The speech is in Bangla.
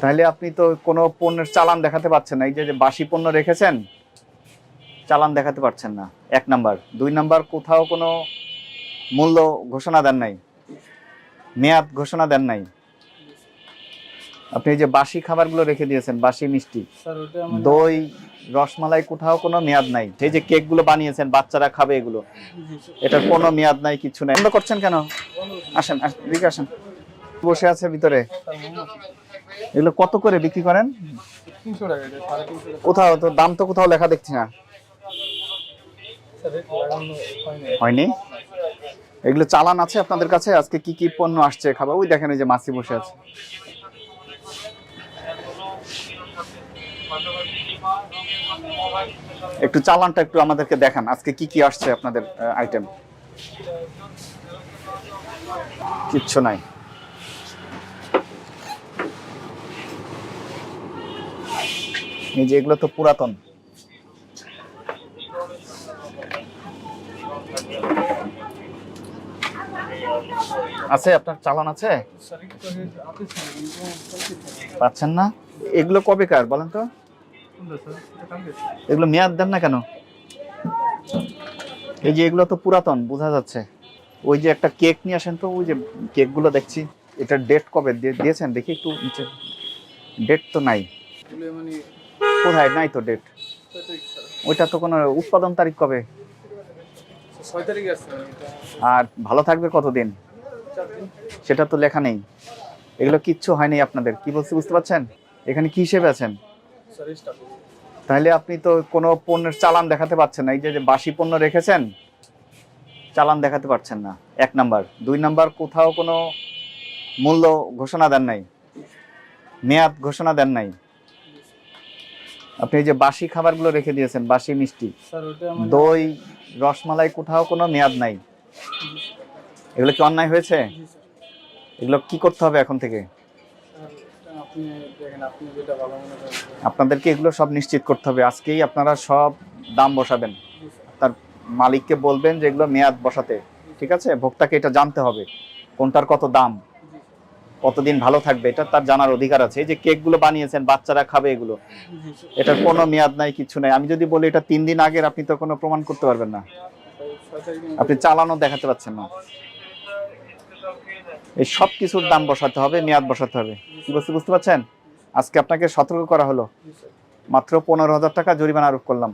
তাহলে আপনি তো কোনো পণ্যের চালান দেখাতে পারছেন না। এই যে বাসি পণ্য রেখেছেন চালান দেখাতে পারছেন না। এক নাম্বার। দুই নাম্বার কোথাও কোনো মূল্য ঘোষণা দেন নাই। মেয়াদ ঘোষণা দেন নাই। আপনি এই যে বাসি খাবারগুলো রেখে দিয়েছেন বাসি মিষ্টি দই রসমালাই কোথাও কোনো মেয়াদ নাই। সেই যে কেকগুলো বানিয়েছেন বাচ্চারা খাবে এগুলো। এটার কোনো মেয়াদ নাই কিছু নাই। বন্ধ করছেন কেন? আসেন আসেন, বসে আছে ভিতরে। এগুলো কত করে বিক্রি করেন? কোথাও তো দাম তো কোথাও লেখা দেখছি না। হয়নি? এগুলো চালান আছে আপনাদের কাছে? আজকে কি কি পণ্য আসছে খাবার? ওই দেখেন এই যে মাসি বসে আছে। একটু চালানটা একটু আমাদেরকে দেখান। আজকে কি কি আসছে আপনাদের আইটেম কিচ্ছু নাই। এই যে এগুলো তো পুরাতন। আছে, আপনার চালান আছে? পাচ্ছেন না? এগুলো কবেকার বলেন তো? এটা এগুলো মেয়াদ দেন না কেন? এই যে এগুলো তো পুরাতন, বোঝা যাচ্ছে। ওই যে একটা কেক নিয়ে আসেন তো, ওই যে কেকগুলো দেখছি। এটার ডেট কবে? দিয়ে- দিয়েছেন? দেখি একটু নিচে। ডেট তো নাই। কোথায়? নাই তো ডেট ওইটা তো কোনো উৎপাদন তারিখ কবে? মানে আর ভালো থাকবে কতদিন? দিন। সেটা তো লেখা নেই। এগুলো কিচ্ছু হয়নি আপনাদের। কি বলছি বুঝতে পারছেন? এখানে কি হিসেবে আছেন? তাহলে আপনি তো কোনো পণ্যের চালান দেখাতে পারছেন না। এই যে যে বাসি পণ্য রেখেছেন চালান দেখাতে পারছেন না। এক নাম্বার। দুই নাম্বার কোথাও কোনো মূল্য ঘোষণা দেন নাই। মেয়াদ ঘোষণা দেন নাই। আপনি যে বাসি খাবারগুলো রেখে দিয়েছেন বাসি মিষ্টি দই রসমালাই কোথাও কোনো মেয়াদ নাই? এগুলো কি অন্যায় হয়েছে? এগুলো কি করতে হবে এখন থেকে? আপনাদেরকে এগুলো সব নিশ্চিত করতে হবে। আজকেই আপনারা সব দাম বসাবেন। তার মালিককে বলবেন যে এগুলো মেয়াদ বসাতে। ঠিক আছে? ভোক্তাকে এটা জানতে হবে। কোনটার কত দাম? কতদিন ভালো থাকবে, এটা তার জানার অধিকার আছে। এই যে কেকগুলো বানিয়েছেন, বাচ্চারা খাবে এগুলো, এটার কোনো মেয়াদ নাই, কিছু নাই। আমি যদি বলি এটা তিন দিন আগের, আপনি তো কোনো প্রমাণ করতে পারবেন না। আপনি চালানো দেখাতে পাচ্ছেন না। এই সব কিছুর দাম বসাতে হবে, মেয়াদ বসাতে হবে। কি বলতে বুঝতে পারছেন? আজকে আপনাকে সতর্ক করা হলো। মাত্র পনেরো হাজার টাকা জরিমানা আরোপ করলাম।